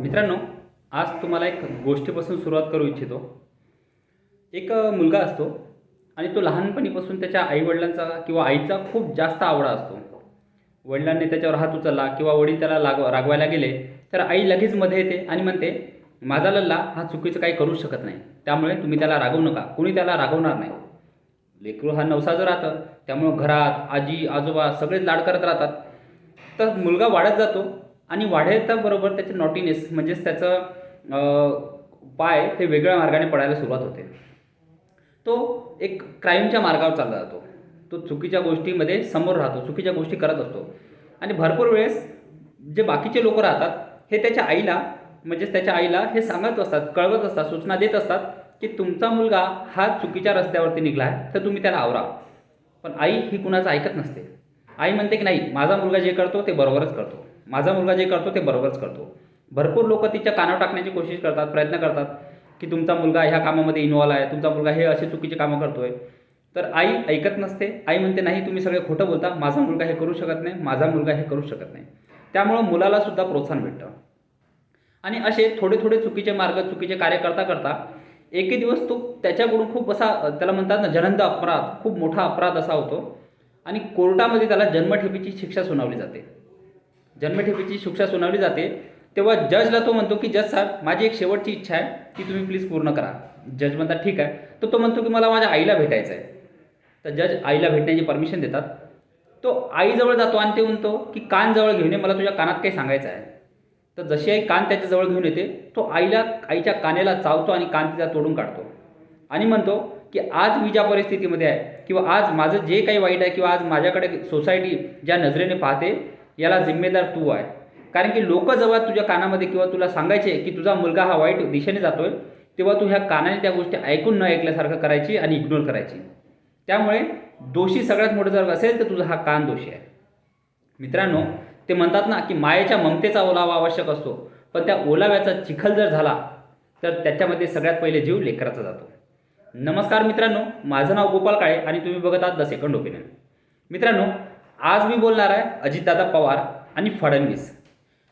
मित्रांनो आज तुम्हाला एक गोष्टीपासून सुरुवात करू इच्छितो. एक मुलगा असतो आणि तो लहानपणीपासून त्याच्या आईवडिलांचा किंवा आईचा खूप जास्त आवडा असतो. वडिलांनी त्याच्यावर हात उचलला किंवा वडील त्याला लाग रागवायला गेले तर आई लगेच मध्ये येते आणि म्हणते माझा लल्ला हा चुकीचं काही करूच शकत नाही. त्यामुळे तुम्ही त्याला रागवू नका. कुणी त्याला रागवणार नाही. लेकरू हा नवसाचं राहतं. त्यामुळं घरात आजी आजोबा सगळेच लाड करत राहतात. तर मुलगा वाढत जातो. आणि वाढवताबरोबर त्याचे नॉटीनेस म्हणजेच त्याचं पाय हे वेगळ्या मार्गाने पडायला सुरुवात होते. तो एक क्राईमच्या मार्गावर चालला जातो. तो चुकीच्या गोष्टीमध्ये समोर राहतो चुकीच्या गोष्टी करत असतो. आणि भरपूर वेळेस जे बाकीचे लोक राहतात हे त्याच्या आईला म्हणजेच त्याच्या आईला हे सांगत असतात कळवत असतात सूचना देत असतात की तुमचा मुलगा हा चुकीच्या रस्त्यावरती निघला आहे तर तुम्ही त्याला आवरा. पण आई ही कुणाचं ऐकत नसते. आई म्हणते की नाही माझा मुलगा जे करतो ते बरोबरच करतो. माझा मुलगा जे करतो ते बरोबरच करतो. भरपूर लोक तिच्या कानावर टाकण्याची कोशिश करतात प्रयत्न करतात की तुमचा मुलगा ह्या कामामध्ये इन्व्हॉल्व आहे तुमचा मुलगा हे असे चुकीचे कामं करतो आहे तर आई ऐकत नसते आई म्हणते नाही तुम्ही सगळे खोटं बोलता माझा मुलगा हे करू शकत नाही माझा मुलगा हे करू शकत नाही. त्यामुळं मुलाला सुद्धा प्रोत्साहन भेटतं. आणि असे थोडे थोडे चुकीचे मार्ग चुकीचे कार्य करता करता एके दिवस तो त्याच्याकडून खूप असा त्याला म्हणतात ना जनंद अपराध खूप मोठा अपराध असा होतो. आणि कोर्टामध्ये त्याला जन्मठेपीची शिक्षा सुनावली जाते. जन्मठेपीची शिक्षा सुनावली जाते तेव्हा जजला तो म्हणतो की जज साहेब माझी एक शेवटची इच्छा आहे ती तुम्ही प्लीज पूर्ण करा. जज म्हणतात ठीक आहे. तर तो म्हणतो की मला माझ्या आईला भेटायचं आहे तर जज आईला भेटण्याची परमिशन देतात. तो आईजवळ जातो आणि ते म्हणतो की कान जवळ घेऊन ये मला तुझ्या कानात काही सांगायचं आहे. तर जशी आई कान त्याच्याजवळ घेऊन येते तो आईला आईच्या कानेला चावतो आणि कान तिचा तोडून काढतो. आणि म्हणतो की आज मी ज्या परिस्थितीमध्ये आहे किंवा आज माझं जे काही वाईट आहे किंवा आज माझ्याकडे सोसायटी ज्या नजरेने पाहते याला जिम्मेदार तू आहे. कारण की लोक जेव्हा तुझ्या कानामध्ये किंवा तुला सांगायचे की तुझा मुलगा हा वाईट दिशेने जातोय तेव्हा तू ह्या कानाने त्या गोष्टी ऐकून न ऐकल्यासारखं करायची आणि इग्नोर करायची. त्यामुळे दोषी सगळ्यात मोठं जर असेल तर तुझा हा कान दोषी आहे. मित्रांनो ते म्हणतात ना की मायेच्या ममतेचा ओलावा आवश्यक असतो. पण त्या ओलाव्याचा चिखल जर झाला तर त्याच्यामध्ये सगळ्यात पहिले जीव लेकराचा जातो. नमस्कार मित्रांनो माझं नाव गोपाल काळे आणि तुम्ही बघत आहात द सेकंड ओपिनियन. मित्रांनो आज मी बोलणार आहे अजितदादा पवार आणि फडणवीस.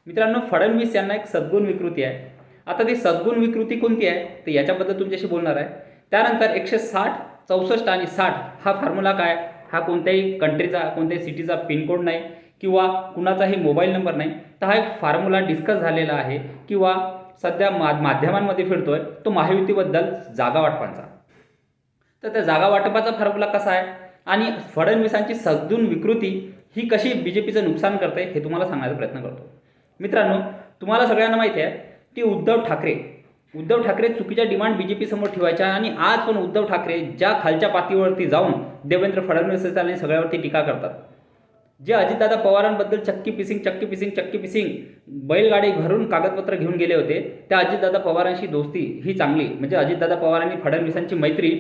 मित्रांनो फडणवीस यांना एक सद्गुण विकृती आहे. आता ती सद्गुण विकृती कोणती आहे? तर याच्याबद्दल तुमच्याशी बोलणार आहे. त्यानंतर एकशे साठ चौसष्ट आणि साठ हा फॉर्म्युला काय? हा कोणत्याही कंट्रीचा कोणत्याही सिटीचा पिनकोड नाही किंवा कुणाचाही मोबाईल नंबर नाही. तर हा एक फॉर्म्युला डिस्कस झालेला आहे किंवा सध्या मा माध्यमांमध्ये फिरतो आहे तो महायुतीबद्दल जागा वाटपांचा. तर त्या जागा वाटपाचा फॉर्म्युला कसा आहे? आणि फडणवीसांची सद्गुण विकृती ही कशी बी जे पीचं नुकसान करते हे तुम्हाला सांगण्याचा प्रयत्न करतो. मित्रांनो तुम्हाला सगळ्यांना माहिती आहे की उद्धव ठाकरे उद्धव ठाकरे चुकीच्या डिमांड बी जे पी समोर ठेवायच्या आणि आज पण उद्धव ठाकरे ज्या खालच्या पातळीवरती जाऊन देवेंद्र फडणवीस आणि सगळ्यावरती टीका करतात. जे अजितदादा पवारांबद्दल चक्की पिसिंग चक्की पिसिंग चक्की पिसिंग बैलगाडी घरून कागदपत्र घेऊन गेले होते त्या अजितदादा पवारांशी दोस्ती ही चांगली म्हणजे अजितदादा पवार आणि फडणवीसांची मैत्री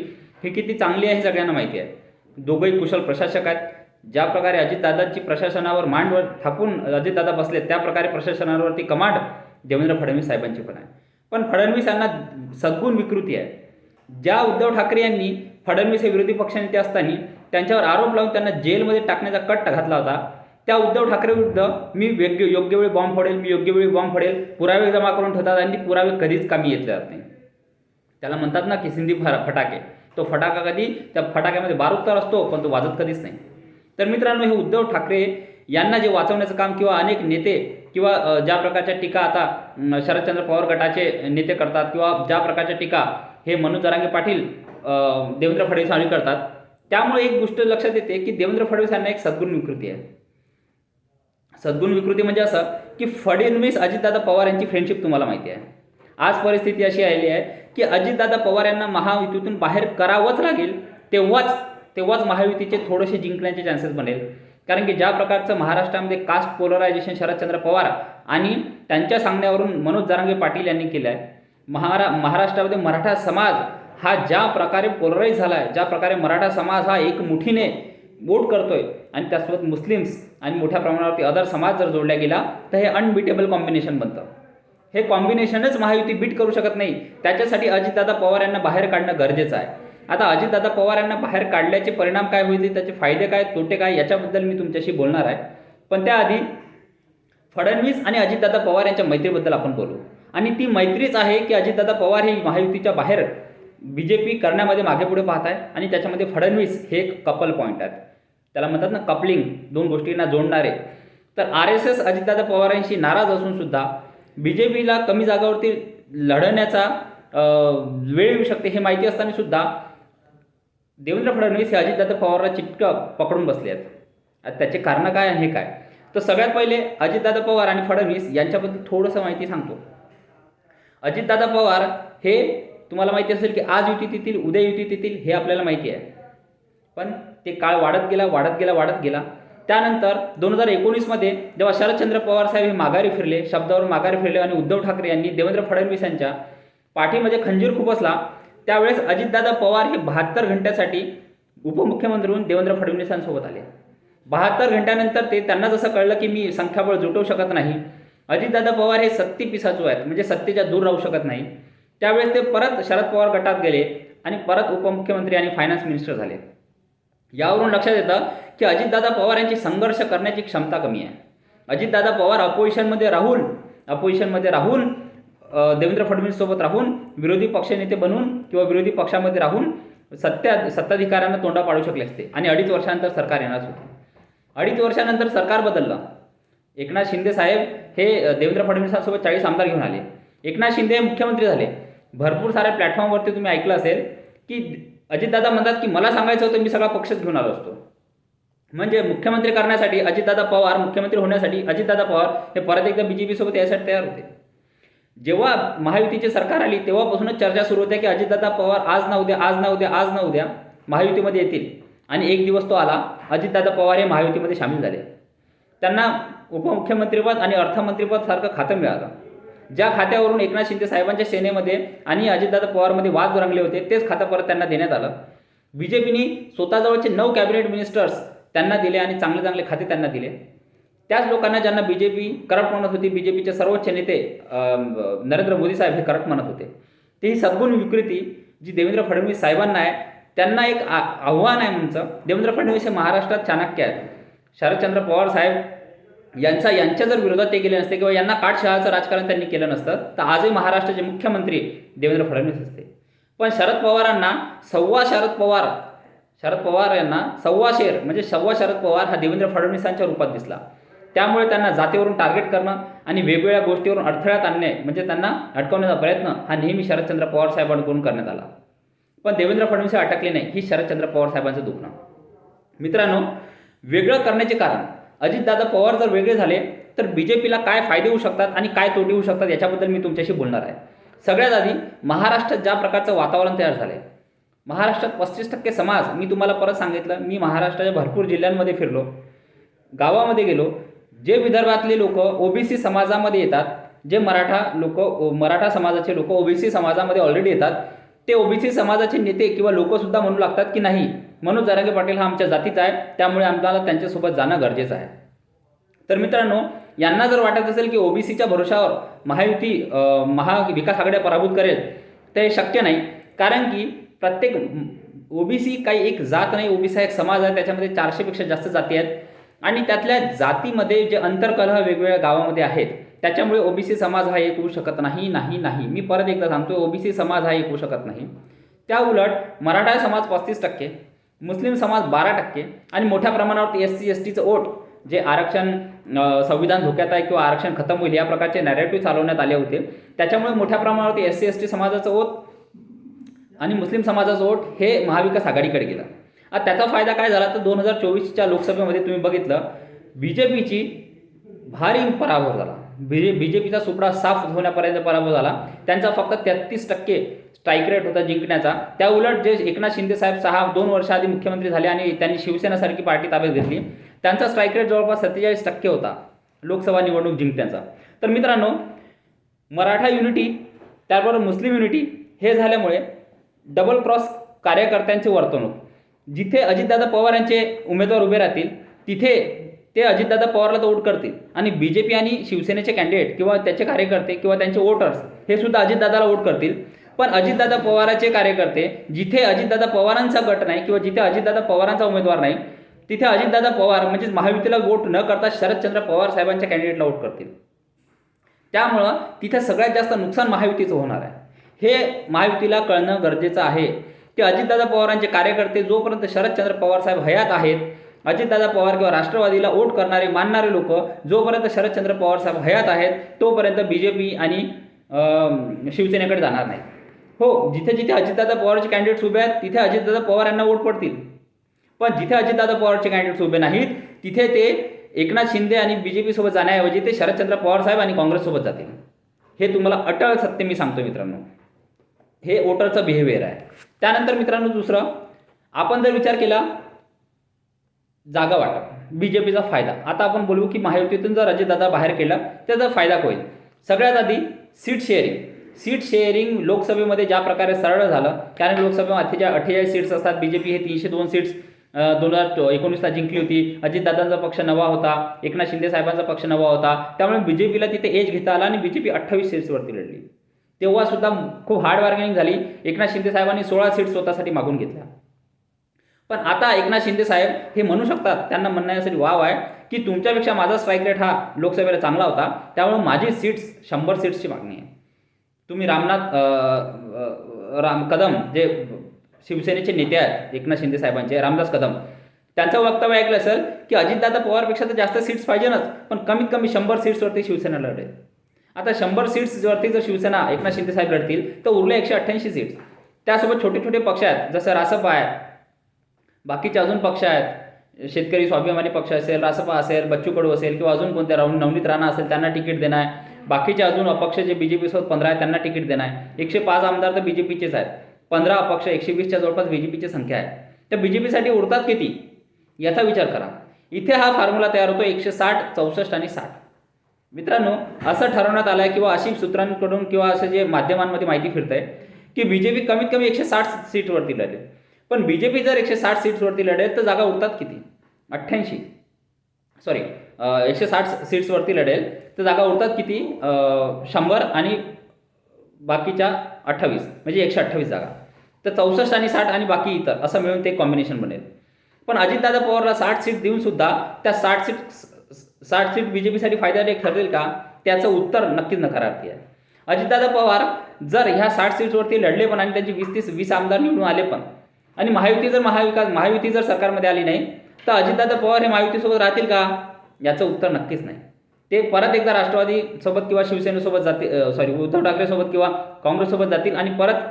ही किती चांगली आहे हे सगळ्यांना माहिती आहे. दोघंही कुशल प्रशासक आहेत. ज्या प्रकारे अजितदादांची प्रशासनावर मांडवर थापून अजितदादा बसले त्या प्रकारे प्रशासनावरती कमांड देवेंद्र फडणवीस साहेबांची पण आहे. पण फडणवीस यांना सद्गुण विकृती आहे. ज्या उद्धव ठाकरे यांनी फडणवीस हे विरोधी पक्षनेते असताना त्यांच्यावर आरोप लावून त्यांना जेलमध्ये टाकण्याचा कट घातला होता त्या उद्धव ठाकरे विरुद्ध मी योग्य योग्य वेळी बॉम्ब फोडेल मी योग्य वेळी बॉम्ब फोडेल पुरावे जमा करून ठेवतात आणि पुरावे कधीच कामी येतले जात नाही. त्याला म्हणतात ना की सिंधी फरा फटाके. तो फटाका कधी? त्या फटाक्यामध्ये बारूद तर असतो पण तो वाजत कधीच नाही. तर मित्रांनो हे उद्धव ठाकरे यांना जे वाचवण्याचं काम किंवा अनेक नेते किंवा ज्या प्रकारच्या टीका आता शरदचंद्र पवार गटाचे नेते करतात किंवा ज्या प्रकारच्या टीका हे मनोज जरांगे पाटील देवेंद्र फडणवीस आणि करतात त्यामुळे एक गोष्ट लक्षात येते की देवेंद्र फडणवीस यांना एक सद्गुण विकृती आहे. सद्गुण विकृती म्हणजे असं की फडणवीस अजितदादा पवार यांची फ्रेंडशिप तुम्हाला माहिती आहे. आज परिस्थिती अशी आलेली आहे की अजितदादा पवार यांना महायुतीतून बाहेर करावंच लागेल तेव्हाच तेव्हाच महायुतीचे थोडेसे जिंकण्याचे चान्सेस बनेल. कारण की ज्या प्रकारचं महाराष्ट्रामध्ये कास्ट पोलरायझेशन शरदचंद्र पवार आणि त्यांच्या सांगण्यावरून मनोज जरांगे पाटील यांनी केलं आहे महारा महाराष्ट्रामध्ये मराठा समाज हा ज्या प्रकारे पोलराईज झाला आहे ज्या प्रकारे मराठा समाज हा एक मुठीने वोट करतोय आणि त्यासोबत मुस्लिम्स आणि मोठ्या प्रमाणावरती अदर समाज जर जोडला गेला तर हे अनबिटेबल कॉम्बिनेशन बनतं. हे कॉम्बिनेशनच महायुती बीट करू शकत नाही. त्याच्यासाठी अजितदादा पवार यांना बाहेर काढणं गरजेचं आहे. आता अजितदादा पवार यांना बाहेर काढल्याचे परिणाम काय होईल त्याचे फायदे काय तोटे काय याच्याबद्दल मी तुमच्याशी बोलणार आहे. पण त्याआधी फडणवीस आणि अजितदादा पवार यांच्या मैत्रीबद्दल आपण बोलू. आणि ती मैत्रीच आहे की अजितदादा पवार हे महायुतीच्या बाहेर बी जे पी करण्यामध्ये मागे पुढे पाहत आहे आणि त्याच्यामध्ये फडणवीस हे एक कपल पॉईंट आहेत. त्याला म्हणतात ना कपलिंग दोन गोष्टींना जोडणारे. तर आर एस एस अजितदादा पवारांशी नाराज असून सुद्धा बी जे पीला कमी जागावरती लढण्याचा वेळ येऊ शकते हे माहिती असताना सुद्धा देवेंद्र फडणवीस हे अजितदादा पवारला चिटकं पकडून बसले आहेत. आता त्याचे कारणं काय आणि हे काय? तर सगळ्यात पहिले अजितदादा पवार आणि फडणवीस यांच्याबद्दल थोडंसं माहिती सांगतो. अजितदादा पवार हे तुम्हाला माहिती असेल की आज युतीत येतील उद्या युतीत येतील हे आपल्याला माहिती आहे. पण ते काळ वाढत गेला वाढत गेला वाढत गेला. त्यानंतर दोन हजार एकोणीसमध्ये जेव्हा शरदचंद्र पवार साहेब हे माघारी फिरले शब्दावर माघारी फिरले आणि उद्धव ठाकरे यांनी देवेंद्र फडणवीस यांच्या पाठीमध्ये खंजीर खुपसला त्यावेळेस अजितदादा पवार हे बहात्तर घंट्यासाठी उपमुख्यमंत्री म्हणून देवेंद्र फडणवीसांसोबत आले. बहात्तर घंट्यानंतर ते त्यांना जसं कळलं की मी संख्याबळ जुटवू शकत नाही अजितदादा पवार हे सत्ती पिसाचू आहेत म्हणजे सत्तेच्या दूर राहू शकत नाही. त्यावेळेस ते परत शरद पवार गटात गेले आणि परत उपमुख्यमंत्री आणि फायनान्स मिनिस्टर झाले. यावरून लक्षात येतं की अजितदादा पवार यांची संघर्ष करण्याची क्षमता कमी आहे. अजितदादा पवार अपोजिशनमध्ये राहून अपोजिशनमध्ये राहून देवेंद्र फडणवीससोबत राहून विरोधी पक्षनेते बनून किंवा विरोधी पक्षामध्ये राहून सत्ता सत्ताधिकाऱ्यांना तोंडा पाडू शकले असते आणि अडीच वर्षानंतर सरकार येणारच होते. अडीच वर्षानंतर सरकार बदललं. एकनाथ शिंदे साहेब हे देवेंद्र फडणवीसांसोबत चाळीस आमदार घेऊन आले. एकनाथ शिंदे हे मुख्यमंत्री झाले. भरपूर साऱ्या प्लॅटफॉर्मवरती तुम्ही ऐकलं असेल की अजितदादा म्हणतात की मला सांगायचं होतं मी सगळा पक्षच घेऊन आलो असतो. म्हणजे मुख्यमंत्री करण्यासाठी अजितदादा पवार मुख्यमंत्री होण्यासाठी अजितदादा पवार हे परत एकदा बी जे पीसोबत यासाठी तयार होते. जेव्हा महायुतीची सरकार आली तेव्हापासूनच चर्चा सुरू होत्या की अजितदादा पवार आज ना उद्या आज ना उद्या आज ना उद्या महायुतीमध्ये येतील. आणि एक दिवस तो आला अजितदादा पवार हे महायुतीमध्ये सामील झाले. त्यांना उपमुख्यमंत्रीपद आणि अर्थमंत्रीपद सारखं खातं मिळालं. ज्या खात्यावरून एकनाथ शिंदे साहेबांच्या सेनेमध्ये आणि अजितदादा पवारमध्ये वाद रंगले होते तेच खातं परत त्यांना देण्यात आलं. बी जे पीने स्वतःजवळचे नऊ कॅबिनेट मिनिस्टर्स त्यांना दिले आणि चांगले चांगले खाते त्यांना दिले. त्याच लोकांना ज्यांना बी जे पी करप्ट म्हणत होती बी जे पीचे सर्वोच्च नेते नरेंद्र मोदी साहेब हे करप्ट म्हणत होते. ती ही सद्गुण विकृती जी देवेंद्र फडणवीस साहेबांना आहे त्यांना एक आ- आव्हान आहे म्हणचं देवेंद्र फडणवीस हे महाराष्ट्रात चाणक्य आहेत. शरदचंद्र पवार साहेब यांचा यांच्या जर विरोधात ते गेले नसते किंवा यांना काटशहाचं राजकारण त्यांनी केलं नसतं तर आजही महाराष्ट्राचे मुख्यमंत्री देवेंद्र फडणवीस असते. पण शरद पवारांना सव्वा शरद पवार शरद पवार यांना सव्वा शेर म्हणजे सव्वा शरद पवार हा देवेंद्र फडणवीसांच्या रूपात दिसला. त्यामुळे त्यांना जातीवरून टार्गेट करणं आणि वेगवेगळ्या गोष्टीवरून अडथळ्यात आणणे म्हणजे त्यांना अडकवण्याचा प्रयत्न हा नेहमी शरदचंद्र पवार साहेबांकडून करण्यात आला. पण देवेंद्र फडणवीस अटकले नाही ही शरदचंद्र पवार साहेबांचं दुखणं मित्रांनो वेगळं करण्याचे कारण अजितदादा पवार जर वेगळे झाले तर बी जे पीला काय फायदे होऊ शकतात आणि काय तोटे होऊ शकतात याच्याबद्दल मी तुमच्याशी बोलणार आहे. सगळ्यात आधी महाराष्ट्रात ज्या प्रकारचं वातावरण तयार झालं आहे महाराष्ट्रात पस्तीस टक्के समाज मी तुम्हाला परत सांगितलं मी महाराष्ट्राच्या भरपूर जिल्ह्यांमध्ये फिरलो. गावामध्ये गेलो. जे विदर्भातले लोक ओबीसी समाजामध्ये येतात जे मराठा लोक मराठा समाजाचे लोक ओबीसी समाजामध्ये ऑलरेडी येतात ते ओबीसी समाजाचे नेते किंवा लोकसुद्धा म्हणू लागतात की नाही? मनोज जरांगे पाटील हा आमच्या जातीचा आहे त्यामुळे आम्हाला त्यांच्यासोबत जाणं गरजेचं आहे. तर मित्रांनो यांना जर वाटत असेल की ओबीसीच्या भरोशावर महायुती महाविकास आघाड्या पराभूत करेल ते शक्य नाही. कारण की प्रत्येक ओबीसी काही एक जात नाही ओबीसी एक समाज आहे त्याच्यामध्ये चारशेपेक्षा जास्त जाती आहेत. आणि त्यातल्या जातीमध्ये जे अंतर्कलह वेगवेगळ्या गावामध्ये आहेत त्याच्यामुळे ओबीसी समाज हा एक होऊ शकत नाही नाही नाही. मी परत एकदा सांगतो ओबीसी समाज हा एक होऊ शकत नाही. त्या उलट मराठा समाज पस्तीस टक्के मुस्लिम समाज बारा टक्के आणि मोठ्या प्रमाणावर एस सी एस टीचं ओट जे आरक्षण संविधान धोक्यात आहे किंवा आरक्षण खतम होईल या प्रकारचे नॅरेटिव्ह चालवण्यात आले होते. त्याच्यामुळे मोठ्या प्रमाणावरती एस सी एस टी समाजाचं ओत आणि मुस्लिम समाजाचं वोट हे महाविकास आघाडीकडे गेलं. आता त्याचा फायदा काय झाला? तर दोन हजार चोवीसच्या लोकसभेमध्ये तुम्ही बघितलं बी जे पीची भारी पराभव झाला. बी जे बी जे पीचा सुपडा साफ होण्यापर्यंत पराभव झाला. त्यांचा फक्त तेहतीस टक्के स्ट्राईक रेट होता जिंकण्याचा. त्या उलट जे एकनाथ शिंदे साहेब सहा दोन वर्ष आधी मुख्यमंत्री झाले आणि त्यांनी शिवसेनासारखी पार्टी ताब्यात घेतली. त्यांचा स्ट्राईक रेट जवळपास सत्तेचाळीस टक्के होता लोकसभा निवडणूक जिंकण्याचा. तर मित्रांनो मराठा युनिटी त्याबरोबर मुस्लिम युनिटी हे झाल्यामुळे डबल क्रॉस कार्यकर्त्यांची वर्तणूक. जिथे अजितदादा पवार यांचे उमेदवार उभे राहतील तिथे ते अजितदादा पवारला तर वोट करतील. आणि बी जे पी आणि शिवसेनेचे कॅन्डिडेट किंवा त्याचे कार्यकर्ते किंवा त्यांचे वोटर्स हे सुद्धा अजितदादाला वोट करतील. पण अजितदादा पवाराचे कार्यकर्ते जिथे अजितदादा पवारांचा गट नाही किंवा जिथे अजितदादा पवारांचा उमेदवार नाही तिथे अजितदादा पवार म्हणजेच महायुतीला वोट न करता शरदचंद्र पवार साहेबांच्या कॅन्डिडेटला वोट करतील. त्यामुळं तिथे सगळ्यात जास्त नुकसान महायुतीचं होणार आहे. हे महायुतीला कळणं गरजेचं आहे. की अजितदादा पवारांचे कार्यकर्ते जोपर्यंत शरदचंद्र पवार साहेब हयात आहेत अजितदादा पवार किंवा राष्ट्रवादीला वोट करणारे मानणारे लोक जोपर्यंत शरदचंद्र पवार साहेब हयात आहेत तोपर्यंत बी जे पी आणि शिवसेनेकडे जाणार नाही. हो जिथे जिथे अजितदादा पवारचे कॅन्डिडेट्स उभे आहेत तिथे अजितदादा पवार यांना वोट पडतील. पण जिथे अजितदादा पवारचे कॅन्डिडेट्स उभे नाहीत तिथे ते एकनाथ शिंदे आणि बी जे पीसोबत जाण्याऐवजी ते शरदचंद्र पवार साहेब आणि काँग्रेससोबत जातील. हे तुम्हाला अटळ सत्य मी सांगतो मित्रांनो. हे वोटरचं बिहेवियर आहे. त्यानंतर मित्रांनो दुसरं आपण जर विचार केला जागा वाटप बी जे पीचा फायदा. आता आपण बोलू की महायुतीतून जर अजितदादा बाहेर केला त्याचा फायदा होईल? सगळ्यात आधी सीट शेअरिंग सीट शेअरिंग लोकसभेमध्ये ज्या प्रकारे सरळ झालं कारण लोकसभेमध्ये ज्या अठ्ठेचाळीस सीट्स असतात बी जे पी हे तीनशे दोन सीट्स दोन हजार एकोणीसला जिंकली होती. अजितदादांचा पक्ष नवा होता एकनाथ शिंदे साहेबांचा पक्ष नवा होता. त्यामुळे बी जे पीला तिथे एज घेता आला आणि बी जे पी अठ्ठावीस सीट्सवरती लढली. तेव्हा सुद्धा खूप हार्ड बार्गेनिंग झाली. एकनाथ शिंदे साहेबांनी सोळा सीट स्वतःसाठी मागून घेतल्या. पण आता एकनाथ शिंदे साहेब हे म्हणू शकतात त्यांना म्हणण्यासाठी वाव आहे की तुमच्यापेक्षा माझा स्ट्राईक रेट हा लोकसभेला चांगला होता त्यामुळे माझी सीट्स शंभर सीट्सची मागणी आहे. तुम्ही रामनाथ राम कदम जे शिवसेनेचे नेते आहेत एकनाथ शिंदे साहेबांचे रामदास कदम त्यांचं वक्तव्य ऐकलं असेल की अजितदादा पवारपेक्षा तर जास्त सीट्स पाहिजेनच पण कमीत कमी शंभर सीट्सवरती शिवसेना लढेल. आता शंभर सीट्सवरती जर शिवसेना एकनाथ शिंदे साहेब लढतील तर उरले एकशे अठ्ठ्याऐंशी सीट्स त्यासोबत छोटे छोटे पक्ष आहेत जसं रासपा आहे बाकीचे अजून पक्ष आहेत. शेतकरी स्वाभिमानी पक्ष असेल रासपा असेल बच्चू कडू असेल किंवा अजून कोणत्या राहून नवनीत राणा असेल त्यांना तिकीट देणं आहे. बाकीचे अजून अपक्ष जे बी जे पीसोबत पंधरा आहेत त्यांना तिकीट देणं आहे. एकशे पाच आमदार तर बी जे पीचेच आहेत. पंधरा अपक्ष एकशे वीसच्या जवळपास बी जे पीची संख्या आहे. तर बी जे पीसाठी उरतात किती? याचा विचार करा. इथे हा फॉर्म्युला तयार होतो एकशे साठ चौसष्ट आणि साठ. मित्रांनो असं ठरवण्यात आलं आहे किंवा अशी सूत्रांकडून किंवा असं जे माध्यमांमध्ये माहिती फिरत आहे की बी जे पी कमीत कमी एकशे साठ सीटवरती लढेल. पण बी जे पी जर एकशे साठ सीट्सवरती लढेल तर जागा उरतात किती? अठ्ठ्याऐंशी. सॉरी एकशे साठ सीट्सवरती लढेल तर जागा उरतात किती? शंभर आणि बाकीच्या अठ्ठावीस म्हणजे एकशे अठ्ठावीस जागा. तर चौसष्ट आणि साठ आणि बाकी इतर असं मिळून ते कॉम्बिनेशन बनेल. पण अजितदादा पवारला साठ सीट देऊन सुद्धा त्या साठ सीट साठ सीट बी जे पीसाठी फायद्याने ठरेल का? त्याचं उत्तर नक्कीच नकारार्थी आहे. अजितदादा पवार जर ह्या साठ सीट्सवरती लढले पण आणि त्यांची वीस तीस वीस आमदार निवडून आले पण आणि महायुती जर महाविकास महायुती जर सरकारमध्ये आली नाही तर अजितदादा पवार हे महायुतीसोबत राहतील का? याचं उत्तर नक्कीच नाही. ते परत एकदा राष्ट्रवादी सोबत किंवा शिवसेनेसोबत जातील सॉरी उद्धव ठाकरेसोबत किंवा काँग्रेससोबत जातील आणि परत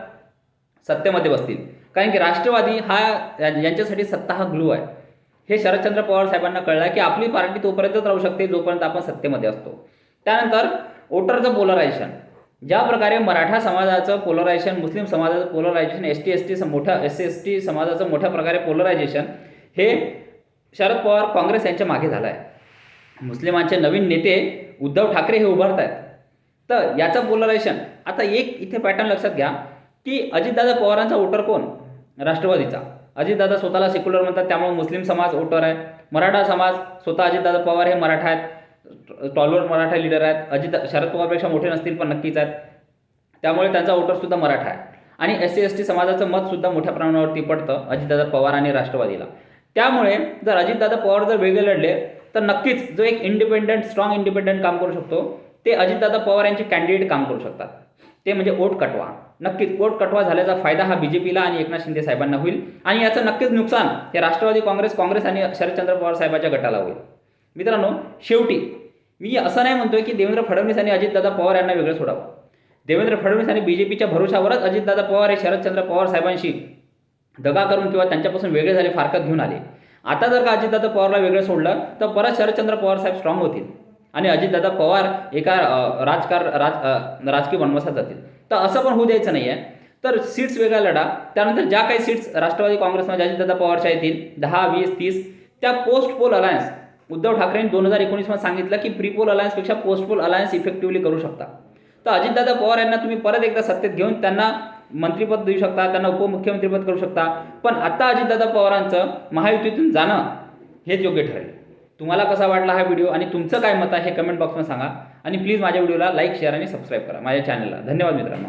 सत्तेमध्ये बसतील. कारण की राष्ट्रवादी हा यांच्यासाठी सत्ता हा ग्लू आहे. हे शरदचंद्र पवार साहेबांना कळलं की आपली पार्टी तोपर्यंतच राहू शकते जोपर्यंत आपण सत्तेमध्ये असतो. त्यानंतर वोटरचं पोलरायझेशन ज्या प्रकारे मराठा समाजाचं पोलरायझेशन मुस्लिम समाजाचं polarization S T S T मोठ्या एस सी एस टी समाजाचं मोठ्या प्रकारे पोलरायझेशन हे शरद पवार काँग्रेस यांच्या मागे झालं आहे मुस्लिमांचे नवीन नेते उद्धव ठाकरे हे उभारत आहेत तर याचं पोलरायझेशन आता एक इथे पॅटर्न लक्षात घ्या की अजितदादा पवारांचा वोटर कोण? राष्ट्रवादीचा. अजितदादा स्वतःला सेक्युलर म्हणतात त्यामुळे मुस्लिम समाज वोटर आहे. मराठा समाज स्वतः अजितदादा पवार हे मराठा आहेत. टॉलवर मराठा लीडर आहेत. अजित शरद पवारपेक्षा मोठे नसतील पण नक्कीच आहेत. त्यामुळे त्यांचा वोटरसुद्धा मराठा आहे. आणि एस सी एस टी समाजाचं मतसुद्धा मोठ्या प्रमाणावरती पडतं अजितदादा पवार आणि राष्ट्रवादीला. त्यामुळे जर अजितदादा पवार जर वेगळे लढले तर नक्कीच जो एक इंडिपेंडंट स्ट्रॉंग इंडिपेंडंट काम करू शकतो ते अजितदादा पवार यांचे कॅन्डिडेट काम करू शकतात. ते म्हणजे ओट कटवा. नक्कीच वोट कटवा झाल्याचा फायदा हा बी जे पीला आणि एकनाथ शिंदे साहेबांना होईल. आणि याचं नक्कीच नुकसान हे राष्ट्रवादी काँग्रेस काँग्रेस आणि शरदचंद्र पवार साहेबांच्या गटाला होईल. मित्रांनो शेवटी मी असं नाही म्हणतोय की देवेंद्र फडणवीस आणि अजितदादा पवार यांना वेगळं सोडावं. देवेंद्र फडणवीस आणि बीजेपीच्या भरोशावरच अजितदादा पवार हे शरदचंद्र पवार साहेबांशी दगा करून किंवा त्यांच्यापासून वेगळे झाले फारकत घेऊन आले. आता जर का अजितदादा पवारला वेगळं सोडलं तर परत शरदचंद्र पवार साहेब स्ट्रॉंग होतील. आणि अजितदादा पवार एका राजकार राज राजकीय वनवासात जातील. तर असं पण होऊ द्यायचं नाही आहे तर सीट्स वेगळ्या लढा. त्यानंतर ज्या काही सीट्स राष्ट्रवादी काँग्रेसमध्ये अजितदादा पवारच्या येतील दहा वीस तीस त्या पोस्ट पोल अलायन्स उद्धव ठाकरेंनी दोन हजार एकोणीसमध्ये सांगितलं की प्री पोल अलायन्सपेक्षा पोस्ट पोल अलायन्स इफेक्टिव्हली करू शकता. तर अजितदादा पवार यांना तुम्ही परत एकदा सत्तेत घेऊन त्यांना मंत्रिपद देऊ शकता त्यांना उपमुख्यमंत्रीपद करू शकता. पण आता अजितदादा पवारांचं महायुतीतून जाणं हेच योग्य ठरेल. तुम्हाला कसा वाटला हा व्हिडिओ आणि तुमचं काय मत आहे हे कमेंट बॉक्समध्ये सांगा. आणि प्लीज माझ्या व्हिडिओला लाईक शेअर आणि सबस्क्राईब करा. माझ्या चॅनलला धन्यवाद मित्रांनो.